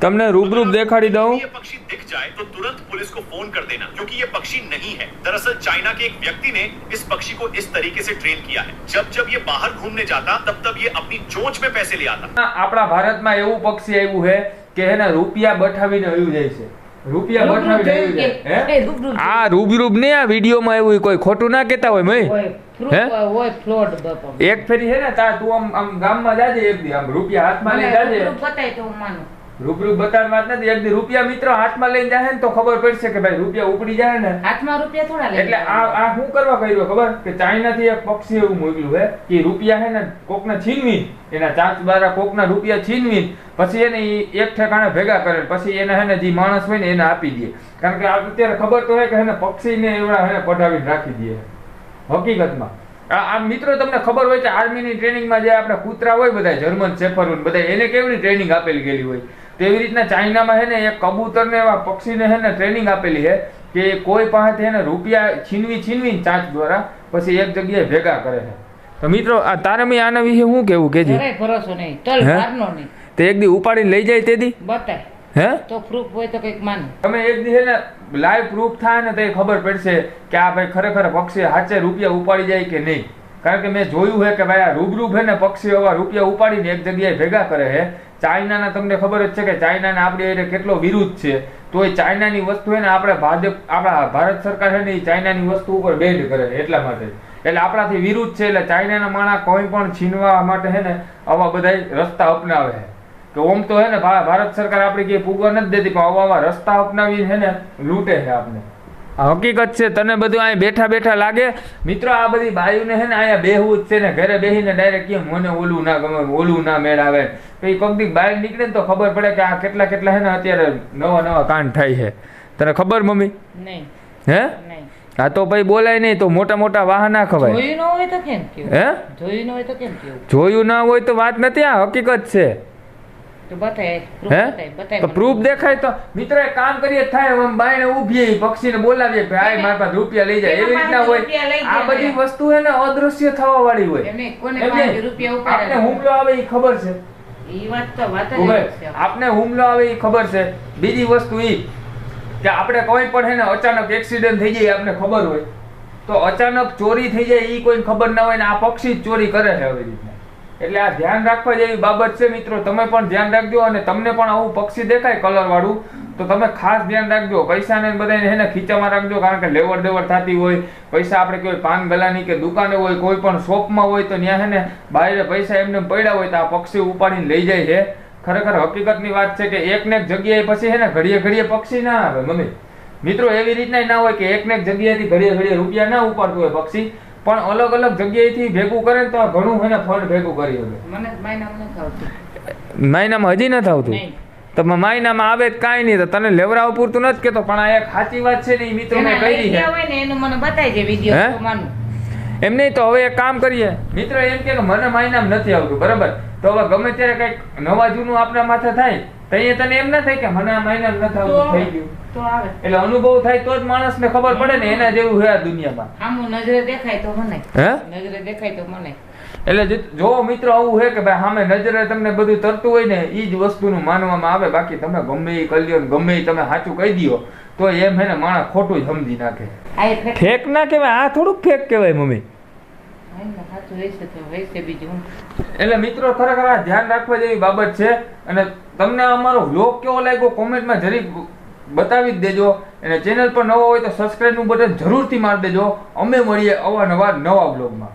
તમને રૂબરૂપ દેખાડી દઉં ये पक्षी दिख जाए तो तुरंत पुलिस को फोन कर देना क्योंकि ये पक्षी नहीं है दरअसल चाइना के एक व्यक्ति ने इस पक्षी को इस तरीके से ट्रेन किया है जब जब ये बाहर घूमने जाता तब तब ये अपनी चोंच में पैसे ले आता આપણા ભારતમાં એવું પક્ષી આવ્યું છે કે એને રૂપિયા બઠાવીને વયું જાય છે રૂપિયા રૂબરૂ બઠાવીને જોયું વયું કે- જાય એ રૂબરૂ હે? આ રૂબરૂબ ને આ વિડીયોમાં આવ્યું કોઈ ખોટું ના કહેતા હોય મય હોય proof હે? હોય ફ્લોટ બાપા એક ફેરી છે ને તા તું આમ આમ ગામમાં જાજે એક દી આમ રૂપિયા હાથમાં લઈને મને જાજે રૂબરૂ બતાવવાની વાત નથી. એક રૂપિયા મિત્રો હાથમાં લઈને જાય ને તો ખબર પડશે કે ભાઈ રૂપિયા ઉપડી જાય ને. હાથમાં રૂપિયા થોડા એટલે આ આ શું કરવા કર્યું ખબર? કે ચાઇનાથી એક પક્ષી એવું મોકલ્યું હે કે રૂપિયા હે ને કોકને છીનવી. એના ચાંચ દ્વારા કોકના રૂપિયા છીનવી. પછી એને એક ઠેકાણે ભેગા કરે પછી એને હે ને જે માણસ હોય ને એને આપી દે. કારણ કે આ અત્યારે ખબર તો હે કે હે ને પક્ષીને એવડા હે પઢાવીને રાખી દે. હકીકતમાં. આ મિત્રો તમને ખબર હોય કે આર્મીની ટ્રેનિંગમાં જે આપણે કૂતરા હોય બધા જર્મન સેફર બધા એને કેવી ટ્રેનિંગ આપેલી ગયેલી હોય? તેવી રીતના ચાઇનામાં હે ને એક કબૂતરને એવા પક્ષીને હે ને ટ્રેનિંગ આપેલી છે કે કોઈ પાસેથી એને રૂપિયા છીનવી છીનવી ચાંચ દ્વારા પછી એક જગ્યાએ ભેગા કરે છે. તો મિત્રો આ તારે મેં આના વિશે શું કેવું કે ભરોસો નહીં. તલ હે? નહીં. તે એક દી ઉપાડીને લઈ જાય તે દી? બતાય. હે? તો પ્રૂફ હોય તો કંઈક માન. તમે એક દી હે ને લાઈવ પ્રૂફ થાય ને તો ખબર પડશે કે આ ભાઈ ખરેખર પક્ષી હાચે રૂપિયા ઉપાડી જાય કે નહીં. કારણ કે મેં જોયું છે કે ભાઈ આ રૂબરૂ છે ને પક્ષી આવા રૂપિયા ઉપાડીને એક જગ્યાએ ભેગા કરે છે ચાઇનાના તમને ખબર જ છે કે ચાઇનાના આપણી એટલે કેટલો વિરુદ્ધ છે. તો એ ચાઇનાની વસ્તુ છે ને આપણે ભાજપ, આપણા ભારત સરકાર છે ને એ ચાઇનાની વસ્તુ ઉપર બેન્ડ કરે એટલા માટે. એટલે આપણાથી વિરુદ્ધ છે એટલે ચાઇનાના માણસ કોઈ પણ છીનવા માટે છે ને આવા બધા રસ્તા અપનાવે છે કે ઓમ તો હે ને ભારત સરકાર આપણી કઈ પૂગવા નથી દેતી, પણ આવા આવા રસ્તા અપનાવીને છે ને લૂંટે છે આપણે હકીકત છે તને બધું અહીંયા બેઠા બેઠા લાગે? મિત્રો આ બધી બાયુને હે ને અહીંયા બેહવું જ છે ને ઘરે બેહીને ડાયરેક્ટ કેમ મને ઓલું ના ગમે ઓલું ના મેળાવે? પછી કોક દી બહાર નીકળે ને તો ખબર પડે કે આ કેટલા કેટલા હે ને અત્યારે નવા નવા કાંડ થાય છે. તને ખબર મમ્મી? નહીં. હે? આ તો ભાઈ બોલાય નહીં તો મોટા મોટા વાહન ના ખવાય. જોયું ન હોય તો કેમ હે? જોયું ન હોય તો કેમ જોયું ના હોય તો વાત નથી આ હકીકત છે. તો હે? બતાય બતાય તો પ્રૂફ દેખાય તો. મિત્રો કામ કરીએ થાય આમ બાયણે ઊભીએ પક્ષીને બોલાવીએ કે મારા પાસે રૂપિયા લઈ જાય. એવી રીતના હોય. આ બધી વસ્તુ હે અદ્રશ્ય થવા વાળી હોય. એમને કોને રૂપિયા ઉપાડે આપને હુમલો આવે એ ખબર છે. આપને હુમલો આવે એ ખબર બીજી વસ્તુ ઈ કે આપણે કોઈ પણ ને અચાનક એક્સિડન્ટ થઈ જાય આપણે ખબર હોય. તો અચાનક ચોરી થઈ જાય એ કોઈ ખબર ના હોય ને આ પક્ષી ચોરી કરે છે આવી રીતના એટલે આ ધ્યાન રાખવા જેવી બાબત છે મિત્રો. તમે પણ ધ્યાન રાખજો અને તમને પણ આવું પક્ષી દેખાય કલર વાળું, તો તમે ખાસ ધ્યાન રાખજો. પૈસાને બધાને હે ને ખીચામાં રાખજો, કારણ કે લેવડ દેવડ થતી હોય, પૈસા આપણે કોઈ પાન ગલાની કે દુકાને હોય, કોઈ પણ શોપમાં હોય, તો ત્યાં હેને બહાર પૈસા એમને પડ્યા હોય, તો આ પક્ષી ઉપાડીને લઈ જાય છે. ખરેખર હકીકતની વાત છે કે એક ને એક જગ્યાએ પછી છે ને ઘડીએ ઘડીએ પક્ષી ના આવે, મમ્મી. મિત્રો, એવી રીતના ના હોય કે એક ને એક જગ્યાએથી ઘડીએ ઘડીએ રૂપિયા ના ઉપાડતું હોય પક્ષી. પણ અલગ અલગ જગ્યાએથી ભેગું કરે તો ઘણું એને ફળ ભેગું કરી શકે. મને માયનામાં હજી નથી આવતું? તો માયનામાં આવે જ કાંઈ નહીં તો તને લેવરાવ પૂરતું નથી કેતો પણ આ એક સાચી વાત છે ને એ મિત્રો મેં કહી મને તો એમ નહીં તો હવે એક કામ કરીએ. મિત્ર એમ કે મને માયનામ નથી આવતું બરાબર? તો હવે ગમે ત્યારે કંઈક નવા જૂનું આપણા માથે થાય તો અહીંયા તને એમ ના થાય કે મને આ મહિના ન તો થઈ ગયું. તો આવે. એટલે અનુભવ થાય તો જ માણસને ખબર પડે ને એના જેવું હે આ દુનિયામાં. આમું નજરે દેખાય તો મને. હે? નજરે દેખાય તો મને. એટલે જો મિત્ર આવું છે કે ભાઈ સામે નજરે તમને બધું તરતું હોય ને એ જ વસ્તુનું માનવામાં આવે. બાકી તમે ગમે એ કરી લ્યો ગમે એ તમે સાચું કહી દો તો એમ હે ને માણસ ખોટું જ સમજી નાખે. ફેક- ફેક ના કહેવાય આ થોડુંક ફેક કહેવાય મમ્મી. એટલે મિત્રો, ખરેખર આ ધ્યાન રાખવા જેવી બાબત છે અને તમને અમારો વ્લોગ કેવો લાગ્યો કોમેન્ટમાં જરીક બતાવી જ દેજો અને ચેનલ પર નવો હોય તો સબસ્ક્રાઈબનું બટન જરૂરથી મારી દેજો. અમે મળીએ અવારનવાર નવા વ્લોગમાં.